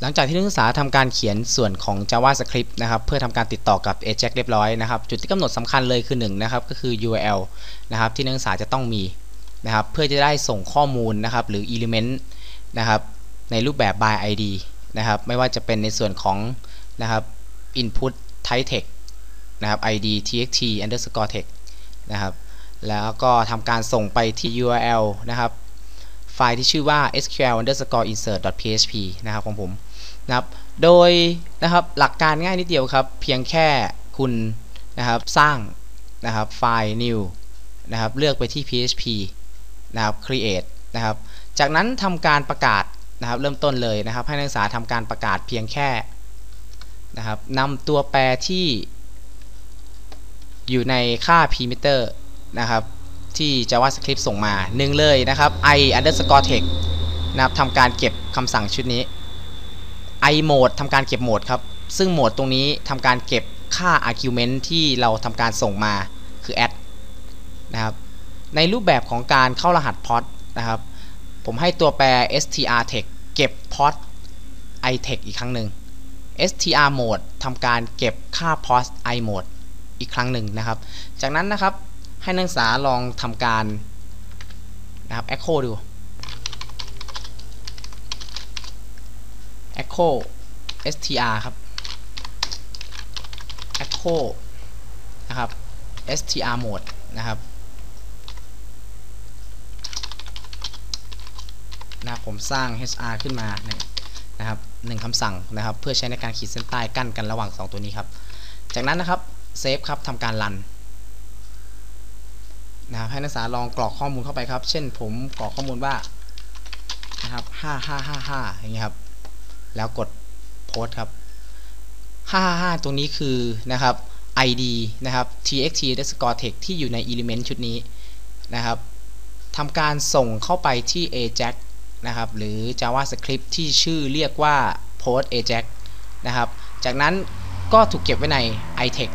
หลังจากที่นักศึกษาทำการเขียนส่วนของ JavaScript นะครับเพื่อทำการติดต่อกับ Ajax เรียบร้อยนะครับจุดที่กำหนดสำคัญเลยคือ1นะครับก็คือ URL นะครับที่นักศึกษาจะต้องมีนะครับเพื่อจะได้ส่งข้อมูลนะครับหรือ element นะครับในรูปแบบ by id นะครับไม่ว่าจะเป็นในส่วนของนะครับ input type text นะครับ id txt underscore text นะครับแล้วก็ทำการส่งไปที่ URL นะครับไฟล์ที่ชื่อว่า sql underscore insert php นะครับของผม นะครับ โดยนะครับหลักการง่ายนิดเดียวครับ เพียงแค่คุณนะครับสร้างนะครับไฟล์ new นะครับเลือกไปที่ php นะครับ create นะครับ จากนั้นทำการประกาศนะครับเริ่มต้นเลยนะครับ ให้นักศึกษาทำการประกาศเพียงแค่นะครับนำตัวแปรที่อยู่ในค่า parameter นะครับ ที่ JavaScript ส่งมาหนึ่งเลยนะครับ i underscore text นะครับทำการเก็บคำสั่งชุดนี้ i mode ทำการเก็บโหมดครับ ซึ่งโหมดตรงนี้ทำการเก็บค่า argument ที่เราทำการส่งมาคือ add นะครับ ในรูปแบบของการเข้ารหัส port นะครับ ผมให้ตัวแปร str text เก็บ port i text อีกครั้งหนึ่ง str mode ทำการเก็บค่า port i mode อีกครั้งหนึ่งนะครับ จากนั้นนะครับให้นักศึกษาลองทำการนะครับ echo ดู echo str ครับ echo นะครับ str mode นะครับนะผมสร้าง hr ขึ้นมานะครับหนึ่งคำสั่งนะครับ เพื่อใช้ในการขีดเส้นใต้กั้นกันระหว่าง 2 ตัวนี้ครับ จากนั้นนะครับเซฟครับทำการรันนะครับให้นักศึกษาลองกรอกข้อมูลเข้าไปครับ เช่นผมกรอกข้อมูลว่านะครับ 5555 อย่างเงี้ยครับ แล้วกดโพสครับ 555 ตรงนี้คือนะครับ id นะครับ txt underscore text ที่อยู่ใน element ชุดนี้นะครับทำการส่งเข้าไปที่ ajax นะครับหรือ javascript ที่ชื่อเรียกว่า post ajax นะครับ จากนั้นก็ถูกเก็บไว้ใน itext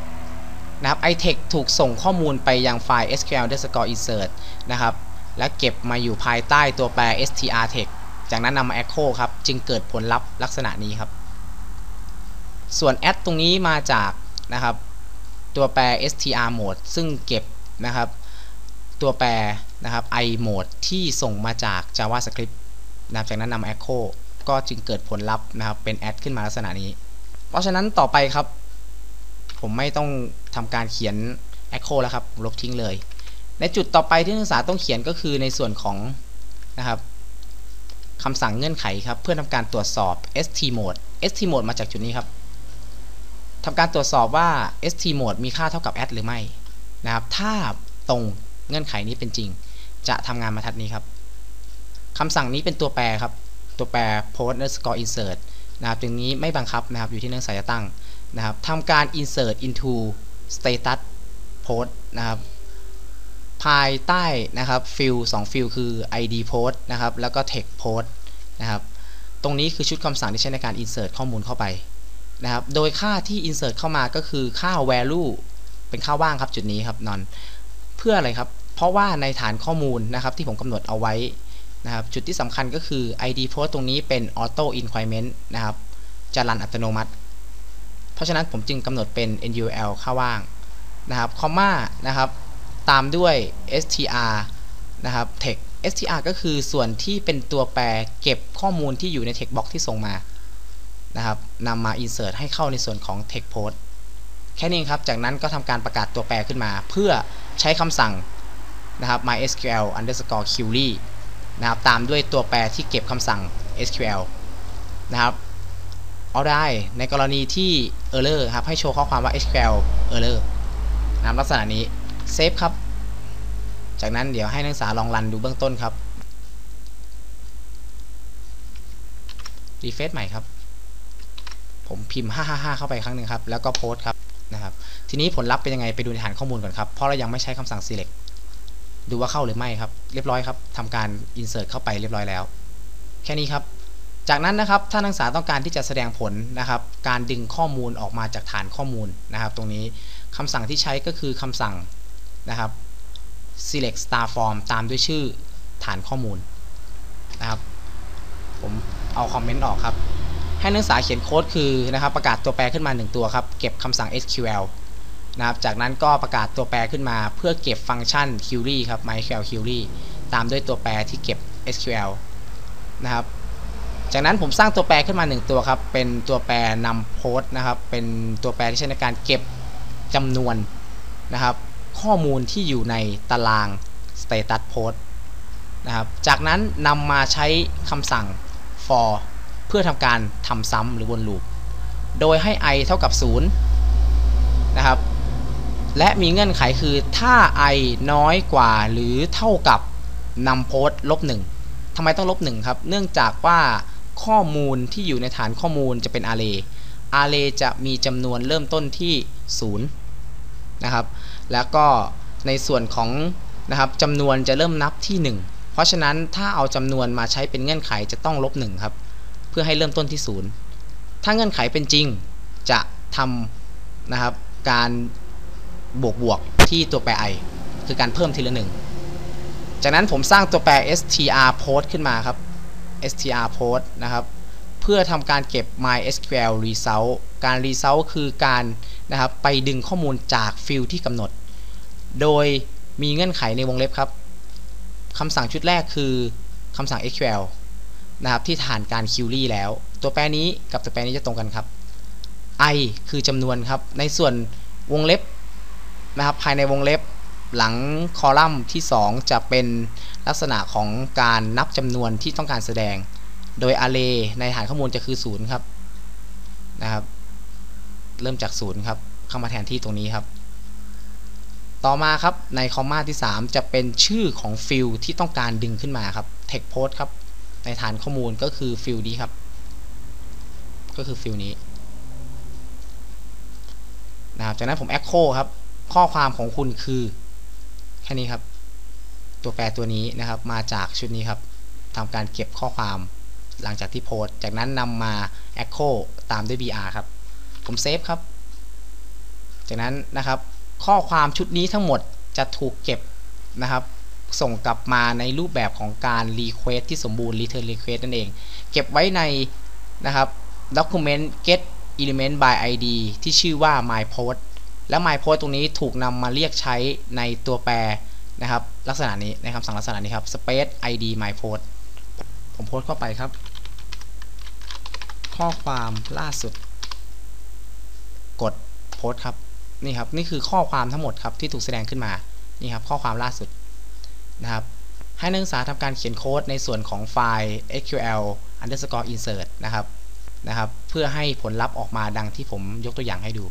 นะครับ itext ถูกส่งข้อมูลไปยังไฟล์ sql underscore insert นะครับ และเก็บมาอยู่ภายใต้ตัวแปร str text จากนั้นนำมา echo ครับ จึงเกิดผลลัพธ์ลักษณะนี้ครับ ส่วน add ตรงนี้มาจากนะครับตัวแปร str mode ซึ่งเก็บนะครับ ตัวแปรนะครับ i mode ที่ส่งมาจาก javascript นะครับจากนั้นนำ echo ก็จึงเกิดผลลัพธ์นะครับ เป็น add ขึ้นมาลักษณะนี้ เพราะฉะนั้นต่อไปครับ ผมไม่ต้องทำการเขียน echo แล้วครับ ลบทิ้งเลย ในจุดต่อไปที่นักศึกษาต้องเขียนก็คือในส่วนของนะครับ คำสั่งเงื่อนไขครับเพื่อทำการตรวจสอบ st mode st mode มาจากจุดนี้ครับทำการตรวจสอบว่า st mode มีค่าเท่ากับ add หรือไม่นะครับถ้าตรงเงื่อนไขนี้เป็นจริง จะทำงานมาทัดนี้ครับคำสั่งนี้เป็นตัวแปรครับ ตัวแปร post underscore insert นะครับตรงนี้ไม่บังคับนะครับอยู่ที่นักศึกษาจะตั้งนะครับทำการ insert into status post นะครับ ภายใต้นะครับฟิล2ฟิลคือ id post นะครับ แล้วก็ text post นะครับ ตรงนี้คือชุดคำสั่งที่ใช้ในการ insert ข้อมูลเข้าไปนะครับ โดยค่าที่ insert เข้ามาก็คือค่า value เป็นค่าว่างครับจุดนี้ครับนอน เพื่ออะไรครับ เพราะว่าในฐานข้อมูลนะครับที่ผมกำหนดเอาไว้นะครับจุดที่สำคัญก็คือ id post ตรงนี้เป็น auto increment นะครับ จะรันอัตโนมัติ เพราะฉะนั้นผมจึงกำหนดเป็น nul ค่าว่างนะครับคอมมานะครับ ตามด้วย str นะครับ text str ก็คือส่วนที่เป็นตัวแปรเก็บข้อมูลที่อยู่ใน text box ที่ส่งมานะครับนำมา insert ให้เข้าในส่วนของ text post แค่นี้ครับ จากนั้นก็ทำการประกาศตัวแปรขึ้นมา เพื่อใช้คำสั่งนะครับ mysql underscore query นะครับตามด้วยตัวแปรที่เก็บคำสั่ง SQL นะครับเอาได้ในกรณีที่ error ครับให้โชว์ข้อความว่า SQL error นะครับลักษณะนี้ เซฟครับ จากนั้นเดี๋ยวให้นักศึกษาลองรันดูเบื้องต้นครับรีเฟซใหม่ครับ ผมพิมพ์ 555 เข้าไปครั้งหนึ่งครับ แล้วก็โพสครับนะครับ ทีนี้ผลลัพธ์เป็นยังไงไปดูในฐานข้อมูลก่อนครับ เพราะเรายังไม่ใช้คำสั่ง select ดูว่าเข้าหรือไม่ครับ เรียบร้อยครับทำการ insert เข้าไปเรียบร้อยแล้ว แค่นี้ครับ จากนั้นนะครับ ถ้านักศึกษาต้องการที่จะแสดงผลนะครับ การดึงข้อมูลออกมาจากฐานข้อมูลนะครับ ตรงนี้คำสั่งที่ใช้ก็คือคำสั่ง นะครับ select star form ตามด้วยชื่อฐานข้อมูลนะครับ ผมเอาคอมเมนต์ออกครับ ให้นักศึกษาเขียนโค้ดคือนะครับ ประกาศตัวแปรขึ้นมา 1 ตัวครับ เก็บคำสั่ง SQL นะครับ จากนั้นก็ประกาศตัวแปรขึ้นมา เพื่อเก็บฟังก์ชัน query ครับ MySQL query ตามด้วยตัวแปรที่เก็บ SQL นะครับจากนั้นผมสร้างตัวแปรขึ้นมา 1 ตัวครับ เป็นตัวแปรนำโพสต์นะครับ เป็นตัวแปรที่ใช้ในการเก็บจำนวนนะครับ ข้อมูลที่อยู่ในตาราง status post นะครับ จากนั้นนำมาใช้คำสั่ง for เพื่อทำการทำซ้ำหรือวนลูป โดยให้ i เท่ากับ 0 นะครับ และมีเงื่อนไขคือถ้า i น้อยกว่าหรือเท่ากับนำโพสต์ลบ1ทำไมต้องลบ1ครับ เนื่องจากว่าข้อมูลที่อยู่ในฐานข้อมูลจะเป็น array array จะมีจำนวนเริ่มต้นที่ 0 นะครับ แล้วก็ในส่วนของนะครับจำนวนจะเริ่มนับที่ 1 เพราะฉะนั้นถ้าเอาจำนวนมาใช้เป็นเงื่อนไขจะต้องลบ1ครับเพื่อให้เริ่มต้นที่ 0 ถ้าเงื่อนไขเป็นจริงจะทำนะครับการบวกบวกที่ตัวแปร i คือการเพิ่มทีละหนึ่งจากนั้นผมสร้างตัวแปร str post ขึ้นมาครับ str post นะครับ เพื่อทำการเก็บ mysql result การ result คือการ นะครับ ไปดึงข้อมูลจากฟิลที่กำหนด โดยมีเงื่อนไขในวงเล็บครับคำสั่งชุดแรกคือคำสั่ง SQL นะครับที่ฐานการ query แล้ว ตัวแปรนี้กับตัวแปรนี้จะตรงกันครับ i คือจำนวนครับ ในส่วนวงเล็บนะครับภายในวงเล็บหลังคอลัมน์ที่ 2 จะเป็นลักษณะของการนับจำนวนที่ต้องการแสดง โดย array ในฐานข้อมูลจะคือ 0 ครับนะครับ เริ่มจาก0ครับเข้ามาแทนที่ตรงนี้ครับ ต่อมาครับในคอมมาที่ 3 จะเป็นชื่อของฟิลที่ต้องการดึงขึ้นมาครับ text post ครับ ในฐานข้อมูลก็คือฟิลนี้ครับ ก็คือฟิลนี้นะครับจากนั้นผม echo ครับ ข้อความของคุณคือแค่นี้ครับ ตัวแปรตัวนี้นะครับ มาจากชุดนี้ครับทำการเก็บข้อความหลังจากที่โพสต์ จากนั้นนำมา echo ตามด้วย br ครับ ผมเซฟครับ จากนั้นนะครับ ข้อความชุดนี้ทั้งหมดจะถูกเก็บนะครับ ส่งกลับมาในรูปแบบของการ request ที่สมบูรณ์ return request นั่นเอง เก็บไว้ในนะครับ document get element by id ที่ชื่อว่า my post และ my post ตรงนี้ถูกนำมาเรียกใช้ในตัวแปรนะครับ ลักษณะนี้ในคำสั่งลักษณะนี้ครับ space id my post ผมโพสต์เข้าไปครับ ข้อความล่าสุด กดโพสต์ครับนี่ครับนี่คือข้อความทั้งหมดครับที่ถูกแสดงขึ้นมานี่ครับข้อความล่าสุดนะครับให้นักศึกษาทำการเขียนโค้ดในส่วนของไฟล์ SQL underscore insert นะครับนะครับ เพื่อให้ผลลัพธ์ออกมาดังที่ผมยกตัวอย่างให้ดู